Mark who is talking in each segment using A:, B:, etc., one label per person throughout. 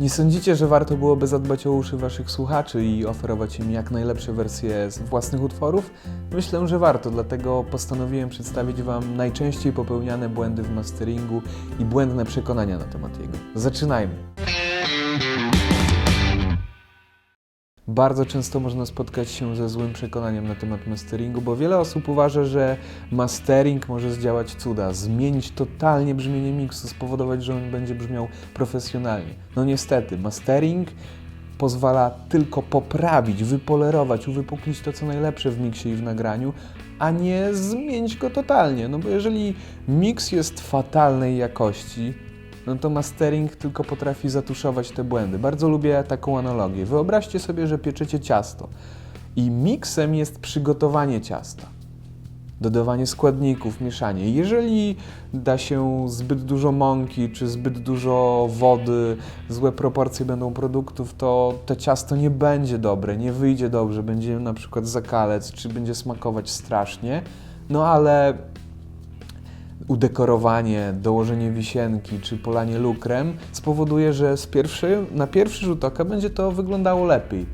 A: Nie sądzicie, że warto byłoby zadbać o uszy waszych słuchaczy i oferować im jak najlepsze wersje z własnych utworów? Myślę, że warto, dlatego postanowiłem przedstawić wam najczęściej popełniane błędy w masteringu i błędne przekonania na temat jego. Zaczynajmy. Bardzo często można spotkać się ze złym przekonaniem na temat masteringu, bo wiele osób uważa, że mastering może zdziałać cuda, zmienić totalnie brzmienie miksu, spowodować, że on będzie brzmiał profesjonalnie. No niestety, mastering pozwala tylko poprawić, wypolerować, uwypuklić to, co najlepsze w miksie i w nagraniu, a nie zmienić go totalnie. No bo jeżeli miks jest fatalnej jakości, no to mastering tylko potrafi zatuszować te błędy. Bardzo lubię taką analogię. Wyobraźcie sobie, że pieczecie ciasto i miksem jest przygotowanie ciasta. Dodawanie składników, mieszanie. Jeżeli da się zbyt dużo mąki czy zbyt dużo wody, złe proporcje będą produktów, to to ciasto nie będzie dobre, nie wyjdzie dobrze, będzie na przykład zakalec, czy będzie smakować strasznie. No ale udekorowanie, dołożenie wisienki czy polanie lukrem spowoduje, że z pierwszy, na pierwszy rzut oka będzie to wyglądało lepiej.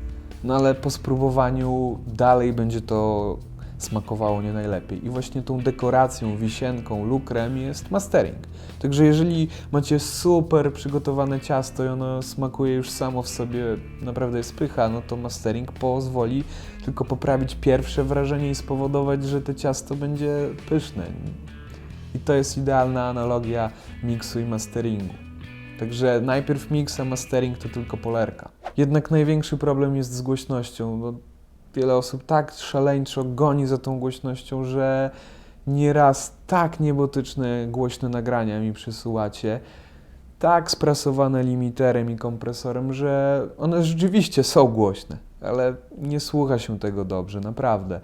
A: No ale po spróbowaniu dalej będzie to smakowało nie najlepiej. I właśnie tą dekoracją, wisienką, lukrem jest mastering. Także jeżeli macie super przygotowane ciasto i ono smakuje już samo w sobie, naprawdę jest pycha, no to mastering pozwoli tylko poprawić pierwsze wrażenie i spowodować, że to ciasto będzie pyszne. I to jest idealna analogia miksu i masteringu. Także najpierw mix, a mastering to tylko polerka. Jednak największy problem jest z głośnością. No, wiele osób tak szaleńczo goni za tą głośnością, że nieraz tak niebotyczne, głośne nagrania mi przysyłacie, tak sprasowane limiterem i kompresorem, że one rzeczywiście są głośne, ale nie słucha się tego dobrze, naprawdę.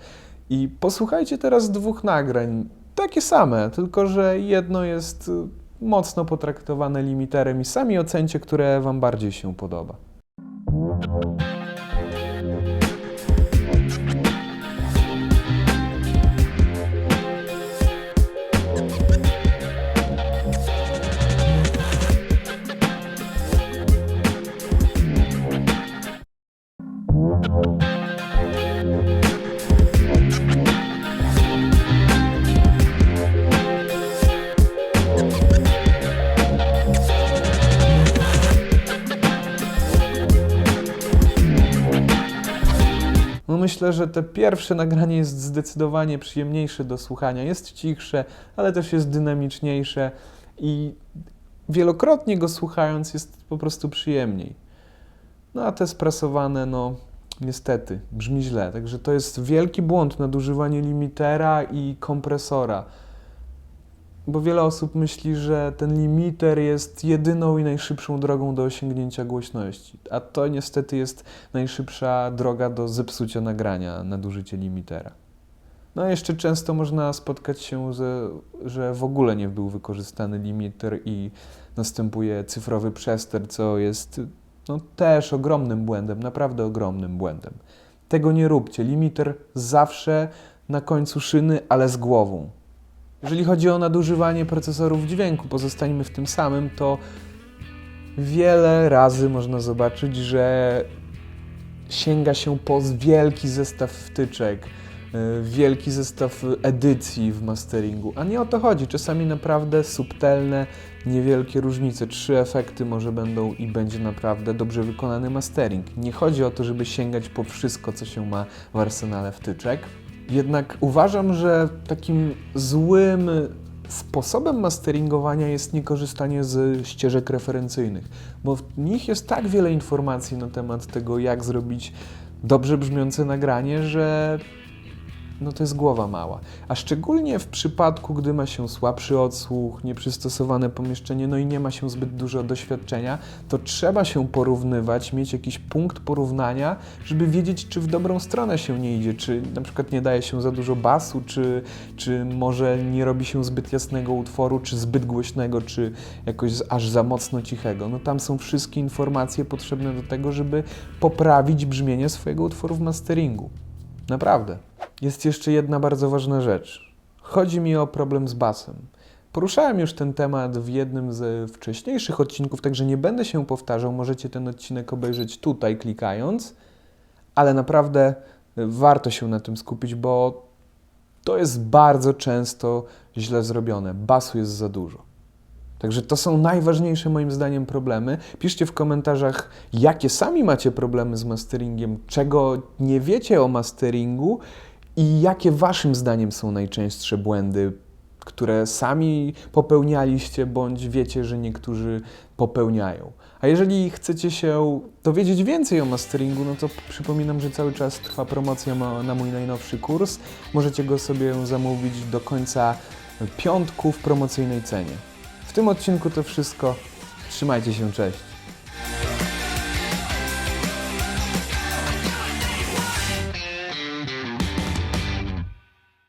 A: I posłuchajcie teraz dwóch nagrań, takie same, tylko że jedno jest y, mocno potraktowane limiterem i sami ocencie, które Wam bardziej się podoba. No myślę, że te pierwsze nagranie jest zdecydowanie przyjemniejsze do słuchania. Jest cichsze, ale też jest dynamiczniejsze i wielokrotnie go słuchając jest po prostu przyjemniej. No a te sprasowane, no niestety, brzmi źle. Także to jest wielki błąd nadużywanie limitera i kompresora. Bo wiele osób myśli, że ten limiter jest jedyną i najszybszą drogą do osiągnięcia głośności. A to niestety jest najszybsza droga do zepsucia nagrania, nadużycie limitera. No jeszcze często można spotkać się, ze, że w ogóle nie był wykorzystany limiter i następuje cyfrowy przester, co jest no, też ogromnym błędem, naprawdę ogromnym błędem. Tego nie róbcie. Limiter zawsze na końcu szyny, ale z głową. Jeżeli chodzi o nadużywanie procesorów dźwięku, pozostańmy w tym samym, to wiele razy można zobaczyć, że sięga się po wielki zestaw wtyczek, y, wielki zestaw edycji w masteringu, a nie o to chodzi. Czasami naprawdę subtelne, niewielkie różnice. Trzy efekty może będą i będzie naprawdę dobrze wykonany mastering. Nie chodzi o to, żeby sięgać po wszystko, co się ma w arsenale wtyczek. Jednak uważam, że takim złym sposobem masteringowania jest niekorzystanie z ścieżek referencyjnych, bo w nich jest tak wiele informacji na temat tego, jak zrobić dobrze brzmiące nagranie, że no to jest głowa mała. A szczególnie w przypadku, gdy ma się słabszy odsłuch, nieprzystosowane pomieszczenie, no i nie ma się zbyt dużo doświadczenia, to trzeba się porównywać, mieć jakiś punkt porównania, żeby wiedzieć, czy w dobrą stronę się nie idzie, czy na przykład nie daje się za dużo basu, czy, czy może nie robi się zbyt jasnego utworu, czy zbyt głośnego, czy jakoś aż za mocno cichego. No tam są wszystkie informacje potrzebne do tego, żeby poprawić brzmienie swojego utworu w masteringu. Naprawdę. Jest jeszcze jedna bardzo ważna rzecz. Chodzi mi o problem z basem. Poruszałem już ten temat w jednym ze wcześniejszych odcinków, także nie będę się powtarzał. Możecie ten odcinek obejrzeć tutaj klikając, ale naprawdę warto się na tym skupić, bo to jest bardzo często źle zrobione. Basu jest za dużo. Także to są najważniejsze moim zdaniem problemy. Piszcie w komentarzach, jakie sami macie problemy z masteringiem, czego nie wiecie o masteringu i jakie waszym zdaniem są najczęstsze błędy, które sami popełnialiście, bądź wiecie, że niektórzy popełniają. A jeżeli chcecie się dowiedzieć więcej o masteringu, no to przypominam, że cały czas trwa promocja na mój najnowszy kurs. Możecie go sobie zamówić do końca piątku w promocyjnej cenie. W tym odcinku to wszystko. Trzymajcie się, cześć.